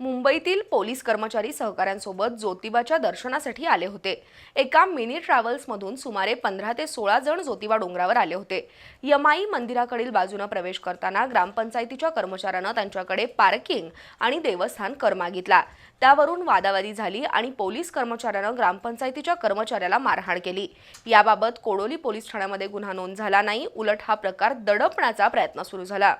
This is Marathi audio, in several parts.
मुंबईतील पोलीस कर्मचारी सहकाऱ्यांसोबत ज्योतिबाच्या दर्शनासाठी आले होते. एका मिनी ट्रॅव्हल्समधून सुमारे पंधरा ते सोळा जण ज्योतिबा डोंगरावर आले होते. यमाई मंदिराकडील बाजूनं प्रवेश करताना ग्रामपंचायतीच्या कर्मचाऱ्यानं त्यांच्याकडे पार्किंग आणि देवस्थान कर मागितला. त्यावरून वादावादी झाली आणि पोलीस कर्मचाऱ्यानं ग्रामपंचायतीच्या कर्मचाऱ्याला मारहाण केली. याबाबत कोडोली पोलीस ठाण्यामध्ये गुन्हा नोंद झाला नाही उलट हा प्रकार दडपण्याचा प्रयत्न सुरू झाला.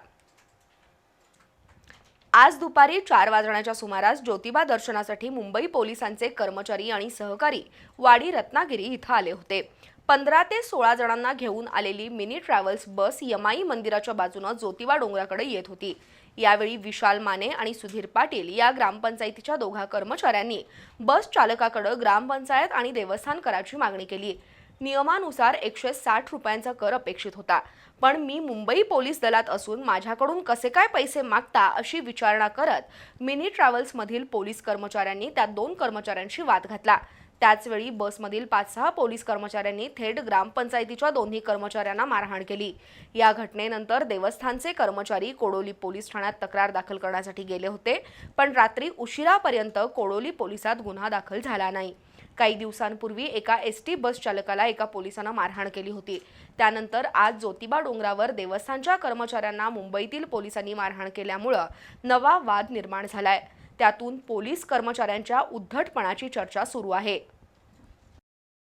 आज दुपारी चार वाजण्याच्या सुमारास ज्योतिबा दर्शनासाठी मुंबई पोलिसांचे कर्मचारी आणि सहकारी वाडी रत्नागिरी इथं आले होते. पंधरा ते सोळा जणांना घेऊन आलेली मिनी ट्रॅव्हल्स बस यमाई मंदिराच्या बाजूनं ज्योतिबा डोंगराकडे येत होती. यावेळी विशाल माने आणि सुधीर पाटील या ग्रामपंचायतीच्या दोघा कर्मचाऱ्यांनी बस चालकाकडे ग्रामपंचायत आणि देवस्थान कराची मागणी केली. नियमानुसार एकशे साठ रुपयांचा कर अपेक्षित होता. पण मी मुंबई पोलीस दलात असून माझ्याकडून कसे काय पैसे मागता अशी विचारणा करत मिनी ट्रॅव्हल्समधील पोलीस कर्मचाऱ्यांनी त्या दोन कर्मचाऱ्यांशी वाद घातला. त्याचवेळी बसमधील पाच सहा पोलीस कर्मचाऱ्यांनी थेट ग्रामपंचायतीच्या दोन्ही कर्मचाऱ्यांना मारहाण केली. या घटनेनंतर देवस्थानचे कर्मचारी कोडोली पोलीस ठाण्यात तक्रार दाखल करण्यासाठी गेले होते पण रात्री उशिरापर्यंत कोडोली पोलिसात गुन्हा दाखल झाला नाही. काही दिवसांपूर्वी एका एस टी बस चालकाला एका पोलिसानं मारहाण केली होती. त्यानंतर आज ज्योतिबा डोंगरावर देवस्थानच्या कर्मचाऱ्यांना मुंबईतील पोलिसांनी मारहाण केल्यामुळं नवा वाद निर्माण झालाय. त्यातून पोलीस कर्मचाऱ्यांच्या उद्धटपणाची चर्चा सुरू आहे.